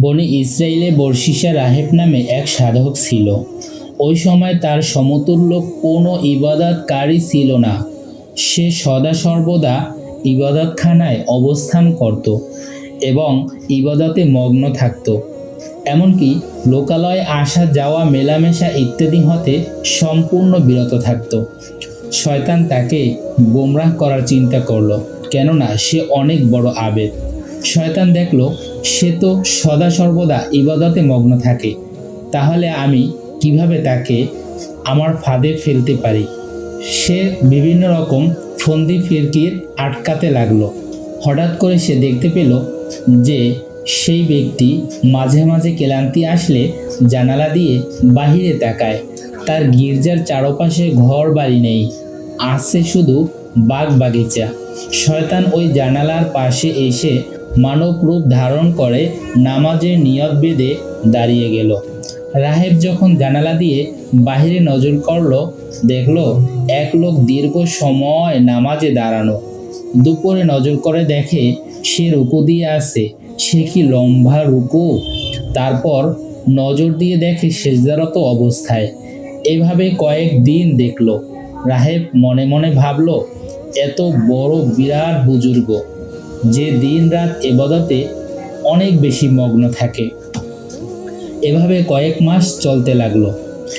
বনি ইসরায়েলে বর্ষিসা রাহেব নামে এক সাধক ছিল। ওই সময় তার সমতুল্য কোনো ইবাদতকারী ছিল না। সে সদা সর্বদা ইবাদতখানায় অবস্থান করত এবং ইবাদতে মগ্ন থাকত। এমনকি লোকালয়ে আসা যাওয়া মেলামেশা ইত্যাদি হতে সম্পূর্ণ বিরত থাকত। শয়তান তাকে গোমরাহ করার চিন্তা করল, কেননা সে অনেক বড় আবেদ। শয়তান দেখল, সে তো সদা সর্বদা ইবাদতে মগ্ন থাকে। তাহলে আমি কীভাবে তাকে আমার ফাঁদে ফেলতে পারি? সে বিভিন্ন রকম ফন্দি ফিরকির আটকাতে লাগল। হঠাৎ করে সে দেখতে পেল যে সেই ব্যক্তি মাঝে মাঝে ক্লান্তি আসলে জানালা দিয়ে বাহিরে তাকায়। তার গির্জার চারপাশে ঘর বাড়ি নেই, আছে শুধু বাগ বাগিচা শয়তান ওই জানালার পাশে এসে মানব রূপ ধারণ করে নামাজের নিয়ত বেঁধে দাঁড়িয়ে গেল। রাহেব যখন জানালা দিয়ে বাহিরে নজর করল, দেখল এক লোক দীর্ঘ সময় নামাজে দাঁড়ানো। দুপুরে নজর করে দেখে সে রুকু দিয়ে আছে, সে কি লম্বা রুকু? তারপর নজর দিয়ে দেখে সেজদারত অবস্থায়। এভাবে কয়েক দিন দেখল। রাহেব মনে মনে ভাবলো, এত বড় বিরাট বুজুর্গ। যে দিন রাত এবাদতে অনেক বেশি মগ্ন থাকে। এভাবে কয়েক মাস চলতে লাগল।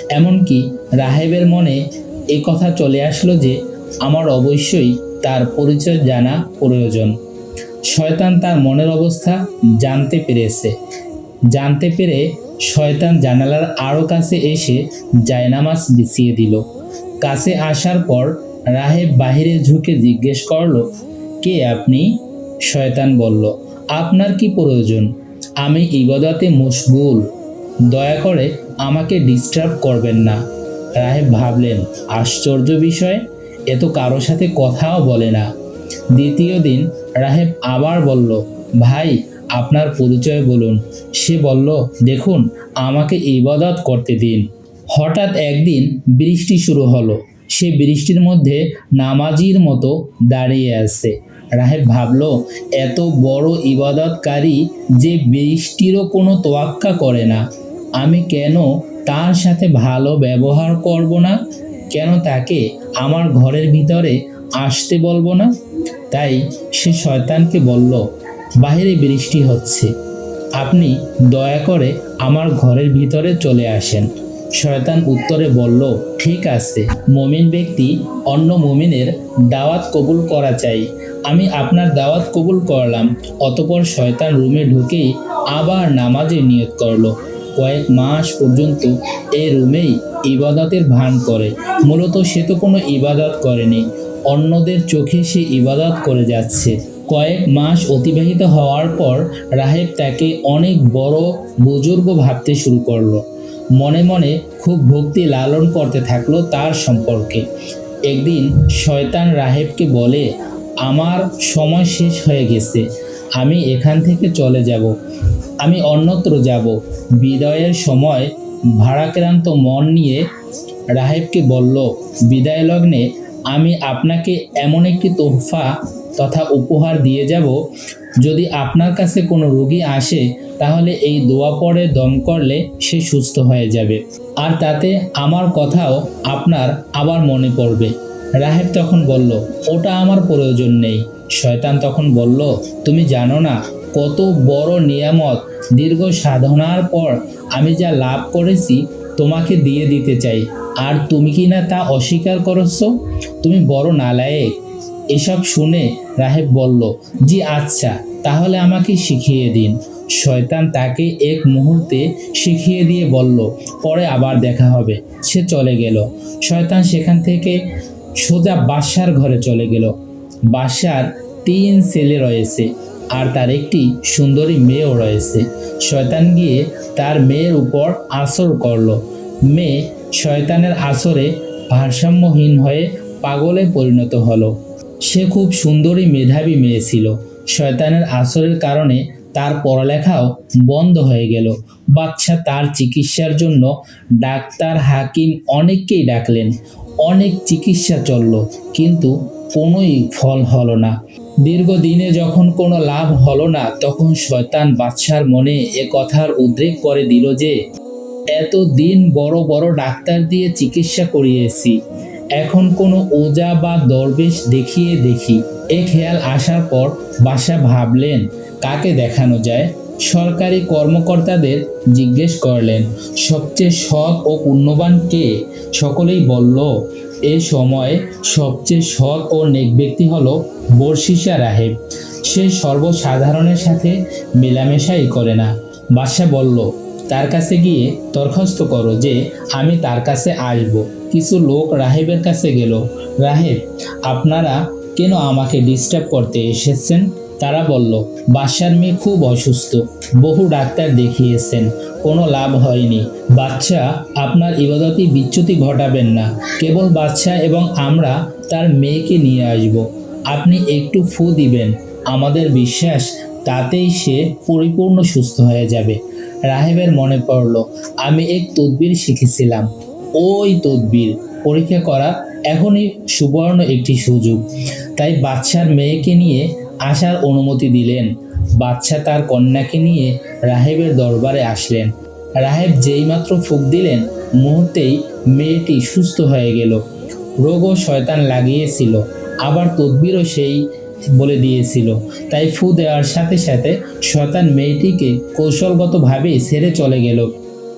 এমনকি রাহেবের মনে এই কথা চলে আসলো যে, আমার অবশ্যই তার পরিচয় জানা প্রয়োজন। শয়তান তার মনের অবস্থা জানতে পেরেছে। জানতে পেরে শয়তান জানালার আরও কাছে এসে জায়নামাজ বিছিয়ে দিল। কাছে আসার পর রাহেব বাহিরে ঝুঁকে জিজ্ঞেস করল, কে আপনি? শয়তান বলল, আপনার কি প্রয়োজন? আমি ইবাদতে মশগুল। দয়া করে আমাকে ডিস্টার্ব করবেন না। রাহেব ভাবলেন, আশ্চর্য বিষয়, এ তো কারও সাথে কথাও বলে না। দ্বিতীয় দিন রাহেব আবার বলল, ভাই, আপনার পরিচয় বলুন। সে বলল, দেখুন, আমাকে ইবাদত করতে দিন। হঠাৎ একদিন বৃষ্টি শুরু হলো। সে বৃষ্টির মধ্যে নামাজির মতো দাঁড়িয়ে আছে। রাহেব ভাবলো, এত বড় ইবাদতকারী যে বৃষ্টিরও কোনো তোয়াক্কা করে না। আমি কেন তার সাথে ভালো ব্যবহার করব না? কেন তাকে আমার ঘরের ভিতরে আসতে বলব না? তাই সে শয়তানকে বলল বাইরে বৃষ্টি হচ্ছে। আপনি দয়া করে আমার ঘরের ভিতরে চলে আসেন। শয়তান উত্তরে বলল, ঠিক আছে, মমিন ব্যক্তি অন্য মমিনের দাওয়াত কবুল করা চাই। আমি আপনার দাওয়াত কবুল করলাম। অতপর শয়তান রুমে ঢুকেই আবার নামাজের নিয়ত করল। কয়েক মাস পর্যন্ত এই রুমেই ইবাদতের ভান করে। মূলত সে তো কোনো ইবাদত করেনি, অন্যদের চোখে সে ইবাদত করে যাচ্ছে। কয়েক মাস অতিবাহিত হওয়ার পর রাহেব তাকে অনেক বড় বুজুর্গ ভাবতে শুরু করল। মনে মনে খুব ভক্তি লালন করতে থাকল তার সম্পর্কে। একদিন শয়তান রাহেবকে বলে আমার সময় শেষ হয়ে গেছে। আমি এখান থেকে চলে যাব। আমি অন্যত্র যাব। বিদায়ের সময় ভাড়াক্রান্ত মন নিয়ে রাহেবকে বলল, বিদায় লগ্নে, আমি আপনাকে এমন একটি তোহফা তথা উপহার দিয়ে যাব। যদি আপনার কাছে কোনো রোগী আসে, তাহলে এই দোয়া পড়ে দম করলে সে সুস্থ হয়ে যাবে। আর তাতে আমার কথাও আপনার আবার মনে পড়বে। রাহেব তখন বলল, ওটা আমার প্রয়োজন নেই। শয়তান তখন বলল, তুমি জানো না, কত বড় নিয়ামত, দীর্ঘ সাধনার পর আমি যা লাভ করেছি, তোমাকে দিয়ে দিতে চাই। আর তুমি কি না তা অস্বীকার করছ? তুমি বড় নালায়েক। এসব শুনে রাহেব বলল, জি আচ্ছা তাহলে আমাকে শিখিয়ে দিন। শয়তান তাকে এক মুহূর্তে শিখিয়ে দিয়ে বলল, পরে আবার দেখা হবে। সে চলে গেল। শয়তান সেখান থেকে সোজা বাদশার ঘরে চলে গেল। বাদশার তিন ছেলে রয়েছে আর তার একটি সুন্দরী মেয়েও রয়েছে। শয়তান গিয়ে তার মেয়ের উপর আসর করল। মেয়ে শয়তানের আসরে ভারসাম্যহীন হয়ে পাগলে পরিণত হলো। সে খুব সুন্দরী মেধাবী মেয়ে ছিল। শয়তানের আসরের কারণে তার পড়ালেখাও বন্ধ হয়ে গেল। বাচ্চা তার চিকিৎসার জন্য ডাক্তার হাকিম অনেককেই ডাকলেন। অনেক চিকিৎসা চলল, কিন্তু কোনোই ফল হলো না। দীর্ঘদিনে যখন কোনো লাভ হলো না, তখন শয়তান বাদশার মনে এ কথার উদ্রেক করে দিল যে এত দিন বড় বড় ডাক্তার দিয়ে চিকিৎসা করিয়েছি। এখন কোনো ওজা বা দরবেশ দেখিয়ে দেখি। এ খেয়াল আসার পর বাসা ভাবলেন, কাকে দেখানো যায়? সরকারি কর্মকর্তাদের জিজ্ঞেস করলেন, সবচেয়ে সৎ ও পুণ্যবান কে? সকলেই বলল, এ সময় সবচেয়ে সৎ ও নেক ব্যক্তি হলো বর্ষিসা রাহেব সে সর্বসাধারণের সাথে মেলামেশাই করে না। বাদশাহ বলল, তার কাছে গিয়ে দরখাস্ত করো যে আমি তার কাছে আসব। কিছু লোক রাহেবের কাছে গেল, রাহেব, আপনারা কেন আমাকে ডিস্টার্ব করতে এসেছেন? তারা বলল, বাদশার মেয়ে খুব অসুস্থ। বহু ডাক্তার দেখিয়েছেন। কোনো লাভ হয়নি। বাচ্চা আপনার ইবাদতি বিচ্যুতি ঘটাবেন না। কেবল বাচ্চা এবং আমরা তার মেয়েকে নিয়ে আসব। আপনি একটু ফু দিবেন। আমাদের বিশ্বাস, তাতেই সে পরিপূর্ণ সুস্থ হয়ে যাবে। রাহেবের মনে পড়ল, আমি এক তদবির শিখেছিলাম। ওই তদবির? পরীক্ষা করা এখনই সুবর্ণ একটি সুযোগ। তাই বাচ্চার মেয়েকে নিয়ে আসার অনুমতি দিলেন। বাচ্চা তার কন্যাকে নিয়ে রাহেবের দরবারে আসলেন। রাহেব যেইমাত্র ফুক দিলেন, মুহূর্তেই মেয়েটি সুস্থ হয়ে গেল। রোগও শয়তান লাগিয়েছিল। আবার তদবিরও সেই বলে দিয়েছিল। তাই ফু দেওয়ার সাথে সাথে শয়তান মেয়েটিকে কৌশলগতভাবেই ছেড়ে চলে গেল।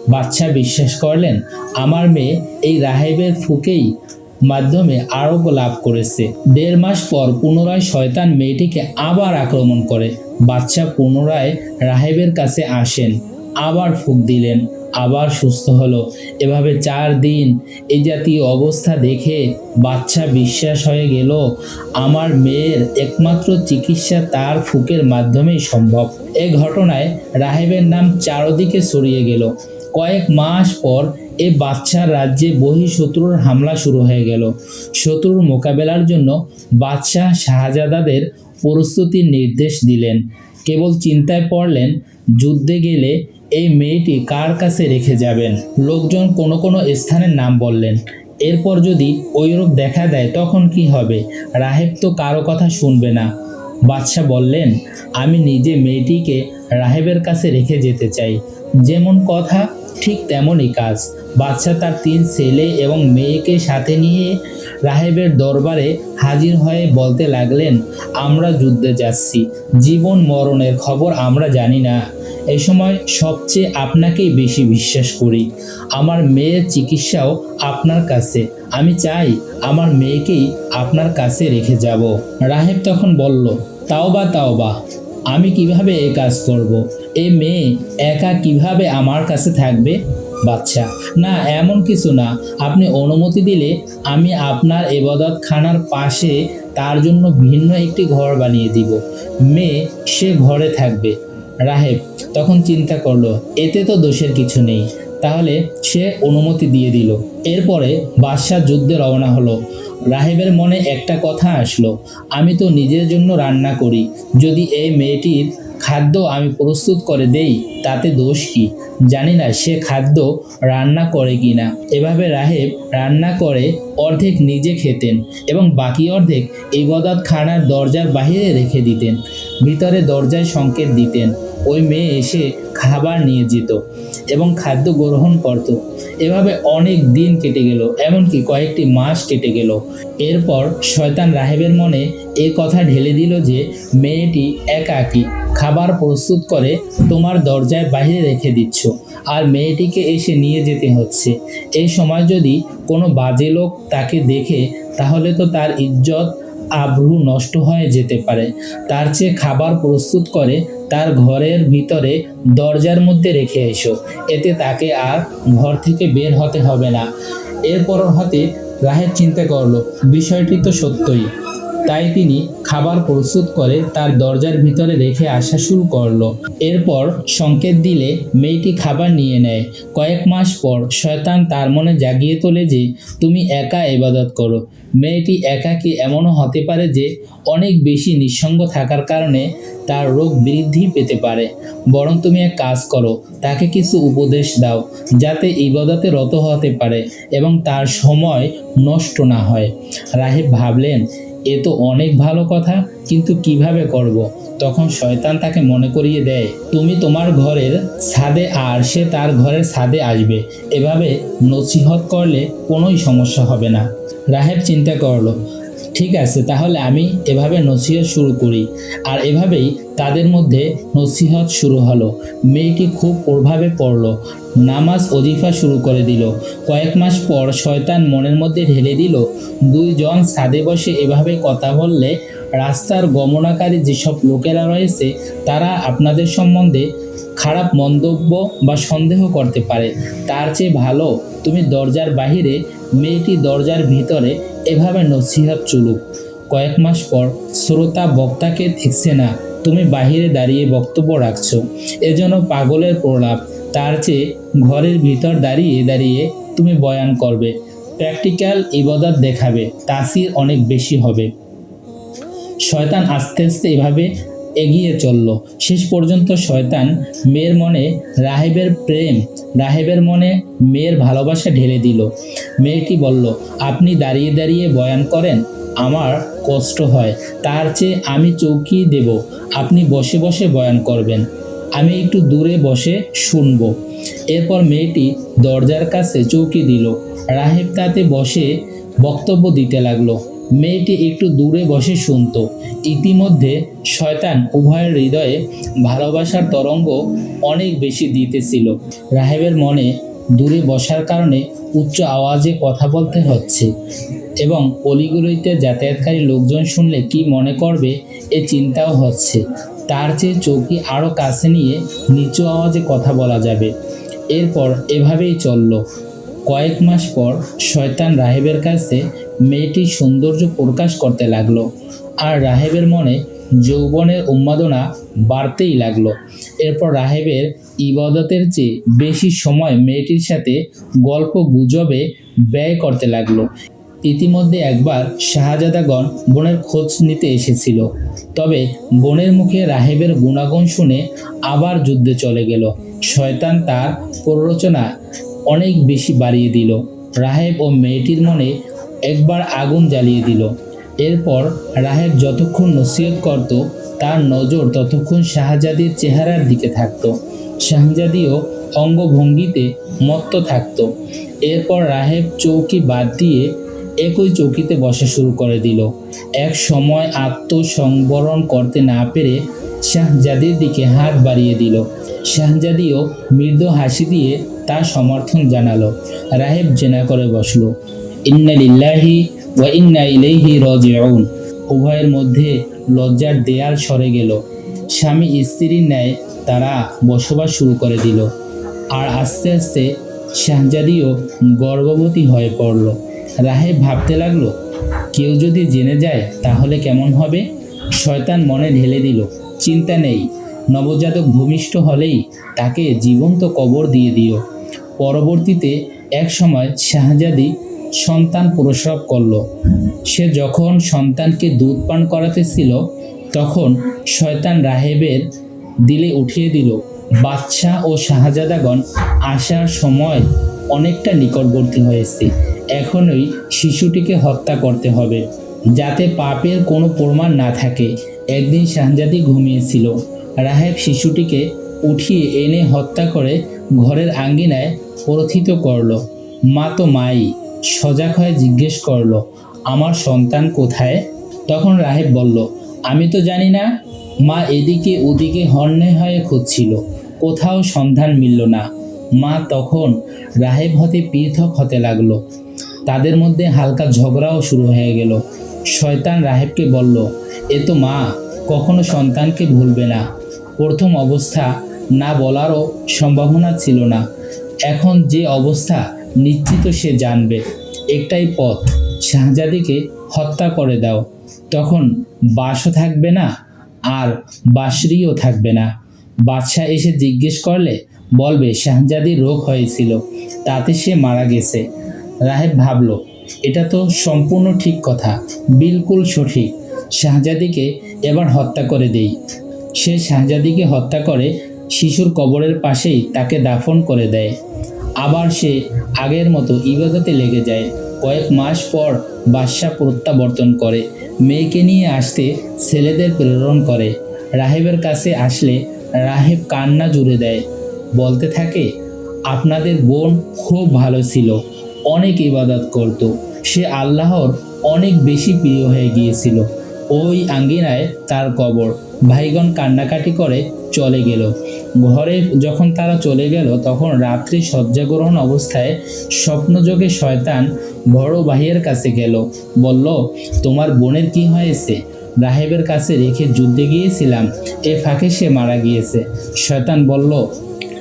বাচ্চা বিশ্বাস করলেন, আমার মেয়ে এই রাহেবের ফুকেই মাধ্যমে আরোগ্য লাভ করেছে। দেড় মাস পর পুনরায় শয়তান মেয়েটিকে আবার আক্রমণ করে। বাচ্চা পুনরায় রাহেবের কাছে আসেন, আবার ফুক দিলেন, আবার সুস্থ হলো। এভাবে চার দিন এই জাতীয় অবস্থা দেখে বাচ্চা বিশ্বাস হয়ে গেল, আমার মেয়ের একমাত্র চিকিৎসা তার ফুকের মাধ্যমেই সম্ভব। এ ঘটনায় রাহেবের নাম চারদিকে ছড়িয়ে গেল। কয়েক মাস পর এ বাচ্চার রাজ্যে বহিঃশত্রুর হামলা শুরু হয়ে গেল। শত্রুর মোকাবেলার জন্য বাদশাহ শাহজাদাদের প্রস্তুতির নির্দেশ দিলেন। কেবল চিন্তায় পড়লেন, যুদ্ধে গেলে এই মেয়েটি কার কাছে রেখে যাবেন? লোকজন কোনো কোনো স্থানের নাম বললেন। এরপর যদি ওইরূপ দেখা দেয়, তখন কি হবে? রাহেব তো কারও কথা শুনবে না। বাদশাহ বললেন, আমি নিজে মেয়েটিকে রাহেবের কাছে রেখে যেতে চাই। যেমন কথা, ঠিক তেমনই কাজ। বাদশাহ তার তিন ছেলে এবং মেয়েকে সাথে নিয়ে রাহেবের দরবারে হাজির হয়ে বলতে লাগলেন, আমরা যুদ্ধে যাচ্ছি, জীবন মরণের খবর আমরা জানি না। এই সময় সবচেয়ে আপনাকেই বেশি বিশ্বাস করি। আমার মেয়ের চিকিৎসাও আপনার কাছে। আমি চাই আমার মেয়েকেই আপনার কাছে রেখে যাব। রাহেব তখন বলল তাও বা তাও বা আমি কীভাবে এ কাজ করব। এ মেয়ে একা কীভাবে আমার কাছে থাকবে? বাচ্চা। না, এমন কিছু না। আপনি অনুমতি দিলে আমি আপনার এবাদত খানার পাশে তার জন্য ভিন্ন একটি ঘর বানিয়ে দিব। মেয়ে, সে ঘরে থাকবে। রাহেব তখন চিন্তা করল, এতে তো দোষের কিছু নেই। তাহলে সে অনুমতি দিয়ে দিল। এরপরে বাদশাহ যুদ্ধে রওনা হলো। রাহেবের মনে একটা কথা আসলো, আমি তো নিজের জন্য রান্না করি। যদি এই মেয়েটির খাদ্য আমি প্রস্তুত করে দেই, তাতে দোষ কি? জানি না সে খাদ্য রান্না করে কি না। এভাবে রাহেব রান্না করে অর্ধেক নিজে খেতেন এবং বাকি অর্ধেক ইবাদত খানার দরজার বাইরে রেখে দিতেন। ভিতরে দরজায় সংকেত দিতেন, ওই মেয়ে এসে খাবার নিয়ে যেত এবং খাদ্য গ্রহণ করত। এভাবে অনেক দিন কেটে গেল, এমনকি কয়েকটি মাস কেটে গেল। এরপর শয়তান রাহেবের মনে এ কথা ঢেলে দিল যে, মেয়েটি একাকী। খাবার প্রস্তুত করে তোমার দরজায় বাইরে রেখে দিচ্ছ, আর মেয়েটিকে এসে নিয়ে যেতে হচ্ছে। এই সময় যদি কোনো বাজে লোক তাকে দেখে, তাহলে তো তার ইজ্জত, আব্রু নষ্ট হয়ে যেতে পারে। তার চেয়ে খাবার প্রস্তুত করে তার ঘরের ভিতরে দরজার মধ্যে রেখে এসো। এতে তাকে আর ঘর থেকে বের হতে হবে না। এরপর হতে রাহের চিন্তা করল, বিষয়টি তো সত্যই। তাই তিনি খাবার প্রস্তুত করে তার দরজার ভিতরে রেখে আসা শুরু করল। এরপর সংকেত দিলে মেয়েটি খাবার নিয়ে নেয়। কয়েক মাস পর শয়তান তার মনে জাগিয়ে তোলে যে, তুমি একা ইবাদত করো। মেয়েটি একাকী এমনও হতে পারে যে, অনেক বেশি নিঃসঙ্গ থাকার কারণে তার রোগ বৃদ্ধি পেতে পারে। বরং তুমি এক কাজ করো, তাকে কিছু উপদেশ দাও, যাতে ইবাদতে রত হতে পারে এবং তার সময় নষ্ট না হয়। রাহেব ভাবলেন এ তো অনেক ভালো কথা, কিন্তু কীভাবে করব। তখন শয়তান তাকে মনে করিয়ে দেয়, তুমি তোমার ঘরের ছাদে আর সে তার ঘরের ছাদে আসবে এভাবে নসিহত করলে কোনোই সমস্যা হবে না রাহেব চিন্তা করল ঠিক আছে, তাহলে আমি এভাবে নসিহত শুরু করি। আর এভাবেই তাদের মধ্যে নসিহত শুরু হলো। মেয়েটি খুব প্রভাবে পড়ল, নামাজ অজিফা শুরু করে দিল। কয়েক মাস পর শয়তান মনের মধ্যে ঢেলে দিল, দুইজন ছাদে বসে এভাবে কথা বললে রাস্তার গমনাকারী যেসব লোকেরা রয়েছে, তারা আপনাদের সম্বন্ধে খারাপ মন্তব্য বা সন্দেহ করতে পারে। তার চেয়ে ভালো, তুমি দরজার বাহিরে, মেয়েটি দরজার ভিতরে এভাবে নসিহাত চলুক। কয়েক মাস পর শ্রোতা বক্তাকে দেখছে না, তুমি বাহিরে দাঁড়িয়ে বক্তব্য রাখছো। এজন্য পাগলের প্রলাপ, তার চেয়ে ঘরের ভিতর দাঁড়িয়ে দাঁড়িয়ে তুমি বয়ান করবে। প্র্যাকটিক্যাল ইবাদত দেখাবে, তাসির অনেক বেশি হবে। শয়তান আস্তে আস্তে এভাবে এগিয়ে চলল। শেষ পর্যন্ত শয়তান মেয়ের মনে রাহেবের প্রেম, রাহেবের মনে মেয়ের ভালোবাসা ঢেলে দিল। মেয়েটি বলল, আপনি দাঁড়িয়ে দাঁড়িয়ে বয়ান করেন, আমার কষ্ট হয়, তার চেয়ে আমি চৌকি দেব, আপনি বসে বসে বয়ান করবেন, আমি একটু দূরে বসে শুনব। এরপর মেয়েটি দরজার কাছে চৌকি দিল। রাহেব তাতে বসে বক্তব্য দিতে লাগল। মেয়েটি একটু দূরে বসে শুনতো। ইতিমধ্যে শয়তান উভয়ের হৃদয়ে ভালোবাসার তরঙ্গ অনেক বেশি দিতেছিল। রাহেবের মনে দূরে বসার কারণে উচ্চ আওয়াজে কথা বলতে হচ্ছে এবং অলিগুলিতে যাতায়াতকারী লোকজন শুনলে কি মনে করবে এ চিন্তাও হচ্ছে। তার চেয়ে চৌকি আরও কাছে নিয়ে নিচু আওয়াজে কথা বলা যাবে। এরপর এভাবেই চলল। কয়েক মাস পর শয়তান রাহেবের কাছে মেয়েটির সৌন্দর্য প্রকাশ করতে লাগল আর রাহেবের মনে যৌবনের উন্মাদনা বাড়তেই লাগল। এরপর রাহেবের ইবাদতের চেয়ে বেশি সময় মেয়েটির সাথে গল্প গুজবে ব্যয় করতে লাগল। ইতিমধ্যে একবার শাহজাদাগণ বোনের খোঁজ নিতে এসেছিল। তবে বোনের মুখে রাহেবের গুণাগুণ শুনে আবার যুদ্ধে চলে গেল। শয়তান তার প্ররোচনা অনেক বেশি বাড়িয়ে দিল। রাহেব ও মেয়েটির মনে একবার আগুন জ্বালিয়ে দিল। এরপর রাহেব যতক্ষণ নসিহত করত, তার নজর ততক্ষণ শাহজাদির চেহারার দিকে থাকত। শাহজাদিও অঙ্গভঙ্গিতে মত্ত থাকত। এরপর রাহেব চৌকি বাদ দিয়ে একই চৌকিতে বসা শুরু করে দিল। এক সময় আত্মসংবরণ করতে না পেরে শাহজাদির দিকে হাত বাড়িয়ে দিল। শাহজাদিও মৃদু হাসি দিয়ে তার সমর্থন জানালো। রাহেব জেনা করে বসল। ইন্না লিল্লাহি ওয়া ইন্না ইলাইহি রাজিউন। উভয়ের মধ্যে লজ্জার দেয়াল সরে গেল। স্বামী স্ত্রীর ন্যায় তারা বসবাস শুরু করে দিল। আর আস্তে আস্তে শাহজাদিও গর্ভবতী হয়ে পড়ল। রাহে ভাবতে লাগল, কেউ যদি জেনে যায় তাহলে কেমন হবে? শয়তান মনে ঢেলে দিল, চিন্তা নেই, নবজাতক ভূমিষ্ঠ হলেই তাকে জীবন্ত কবর দিয়ে দিও। পরবর্তীতে এক সময় শাহজাদি সন্তান প্রসব করল। সে যখন সন্তানকে দুধ পান করাতেছিল, তখন শয়তান রাহেবের দিলে উঠিয়ে দিল। বাদশাহ ও শাহজাদাগণ আসার সময় অনেকটা নিকটবর্তী হয়েছে। এখনই শিশুটিকে হত্যা করতে হবে, যাতে পাপের কোনো প্রমাণ না থাকে। একদিন শাহজাদি ঘুমিয়েছিল। রাহেব শিশুটিকে উঠিয়ে এনে হত্যা করে ঘরের আঙ্গিনায় প্রথিত করল। মা তো মাই। সজাগ হয়ে জিজ্ঞেস করল, আমার সন্তান কোথায়? তখন রাহেব বলল, আমি তো জানি না। মা এদিকে ওদিকে হন্যে হয়ে খুঁজছিল। কোথাও সন্ধান মিলল না। মা তখন রাহেব হতে পৃথক হতে লাগল। তাদের মধ্যে হালকা ঝগড়াও শুরু হয়ে গেল। শয়তান রাহেবকে বলল, এ তো মা, কখনো সন্তানকে ভুলবে না। প্রথম অবস্থা না বলারও সম্ভাবনা ছিল না। এখন যে অবস্থা নিশ্চিত সে জানবে। একটাই পথ, শাহজাদিকে হত্যা করে দাও। তখন বাসও থাকবে না, আর বাসরিও থাকবে না। বাদশাহ এসে জিজ্ঞেস করলে, বলবে শাহজাদির রোগ হয়েছিল, তাতে সে মারা গেছে। রাহেব ভাবল, এটা তো সম্পূর্ণ ঠিক কথা, বিলকুল সঠিক। শাহজাদিকে এবার হত্যা করে দেই। সে শাহজাদিকে হত্যা করে, শিশুর কবরের পাশেই তাকে দাফন করে দেয়। আবার সে আগের মতো ইবাদতে লেগে যায়। কয়েক মাস পর বাদশাহ প্রত্যাবর্তন করে। মেয়েকে নিয়ে আসতে ছেলেদের প্রেরণ করে। রাহেবের কাছে আসলে রাহেব কান্না জুড়ে দেয়। বলতে থাকে, আপনাদের বোন খুব ভালো ছিল, অনেক ইবাদত করত। সে আল্লাহর অনেক বেশি প্রিয় হয়ে গিয়েছিল। ওই আঙ্গিনায় তার কবর। ভাইগণ কান্নাকাটি করে চলে গেল। ঘরে যখন তারা চলে গেল, তখন রাত্রি শয্যাগ্রহণ অবস্থায় স্বপ্নযোগে শয়তান বড় ভাইয়ের কাছে গেল। বলল, তোমার বোনের কি হয়েছে? রাহেবের কাছে রেখে যুদ্ধে গিয়েছিলাম, এ ফাঁকে সে মারা গিয়েছে। শয়তান বলল,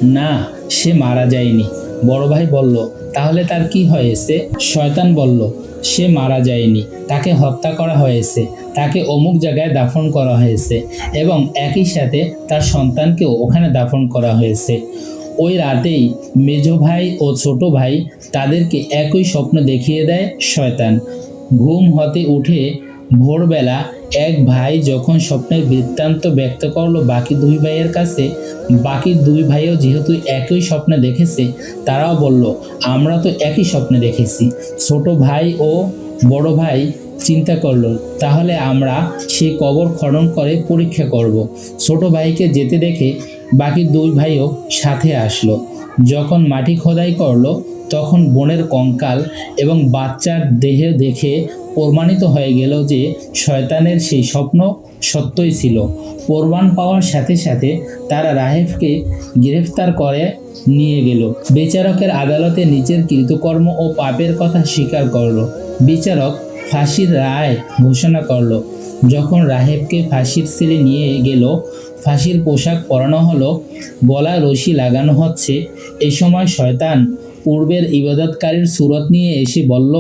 না, সে মারা যায়নি। বড় ভাই বলল, তাহলে তার কি হয়েছে? শয়তান বলল, সে মারা যায়নি, তাকে হত্যা করা হয়েছে। তাকে অমুক জায়গায় দাফন করা হয়েছে এবং একই সাথে তার সন্তানকেও ওখানে দাফন করা হয়েছে। ওই রাতেই মেজ ভাই ও ছোট ভাই তাদেরকে একই স্বপ্ন দেখিয়ে দেয় শয়তান। ঘুম হতে উঠে ভোরবেলা এক ভাই যখন স্বপ্নের বৃত্তান্ত ব্যক্ত করল বাকি দুই ভাইয়ের কাছে, বাকি দুই ভাইও যেহেতু একই স্বপ্নে দেখেছে, তারাও বলল, আমরা তো একই স্বপ্নে দেখেছি। ছোট ভাই ও বড় ভাই চিন্তা করল, তাহলে আমরা সেই কবর খনন করে পরীক্ষা করব। ছোট ভাইকে যেতে দেখে বাকি দুই ভাইও সাথে আসলো। যখন মাটি খোদাই করল, তখন বোনের কঙ্কাল এবং বাচ্চার দেহে দেখে প্রমাণিত হয়ে গেল যে শয়তানের সেই স্বপ্ন সত্যই ছিল। প্রমাণ পাওয়ার সাথে সাথে তারা রাহেফকে গ্রেফতার করে নিয়ে গেল। বিচারকের আদালতে নিজের কৃতকর্ম ও পাপের কথা স্বীকার করল। বিচারক ফাঁসির রায় ঘোষণা করল। যখন রাহেবকে ফাঁসির সেলে নিয়ে গেল, ফাঁসির পোশাক পরানো হলো, গলা রশি লাগানো হচ্ছে। এ সময় শয়তান পূর্বের ইবাদতকারীর সুরত নিয়ে এসে বলল,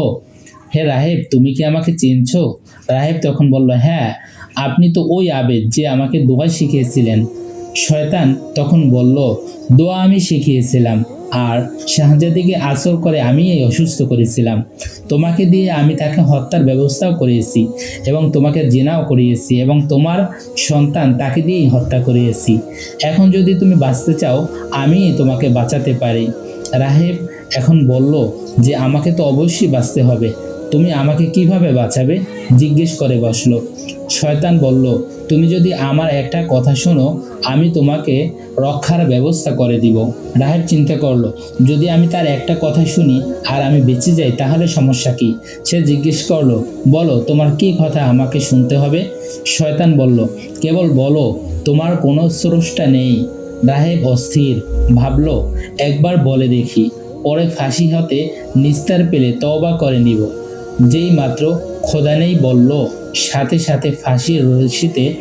হে রাহেব, তুমি কি আমাকে চিনছো? রাহেব তখন বলল হ্যাঁ আপনি তো ওই আবেদ যে আমাকে দোয়া শিখিয়েছিলেন। শয়তান তখন বলল, দোয়া আমি শিখিয়েছিলাম। আর শাহজাদিকে আসর করে আমি এই অসুস্থ করেছিলাম। তোমাকে দিয়ে আমি তাকে হত্যার ব্যবস্থাও করিয়েছি এবং তোমাকে জেনাও করিয়েছি এবং তোমার সন্তান তাকে দিয়েই হত্যা করিয়েছি এখন যদি তুমি বাঁচতে চাও আমি তোমাকে বাঁচাতে পারি। রাহেব এখন বলল যে, আমাকে তো অবশ্যই বাঁচতে হবে। তুমি আমাকে কীভাবে বাঁচাবে? জিজ্ঞেস করে বসল। শয়তান বলল, তুমি যদি আমার একটা কথা শোনো, আমি তোমাকে রক্ষার ব্যবস্থা করে দিব। রাহেব চিন্তা করল, যদি আমি তার একটা কথা শুনি আর আমি বেঁচে যাই, তাহলে সমস্যা কি? সে জিজ্ঞেস করল, বলো, তোমার কি কথা আমাকে শুনতে হবে? শয়তান বলল, কেবল বলো, তোমার কোনো স্রষ্টা নেই। রাহেব অস্থির, ভাবলো, একবার বলে দেখি। পরে ফাঁসি হতে নিস্তার পেলে তওবা করে নিব। যেই মাত্র খোদা নেই বলল, সাথে সাথে ফাঁসির রশিতে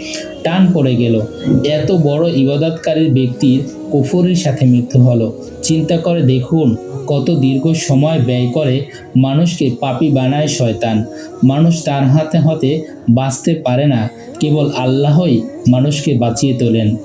টান পড়ে গেল। এত বড় ইবাদতকারীর ব্যক্তির কুফুরির সাথে মৃত্যু হলো। চিন্তা করে দেখুন কত দীর্ঘ সময় ব্যয় করে মানুষকে পাপি বানায় শয়তান। মানুষ তার হাতে হাতে বাঁচতে পারে না, কেবল আল্লাহই মানুষকে বাঁচিয়ে তোলেন।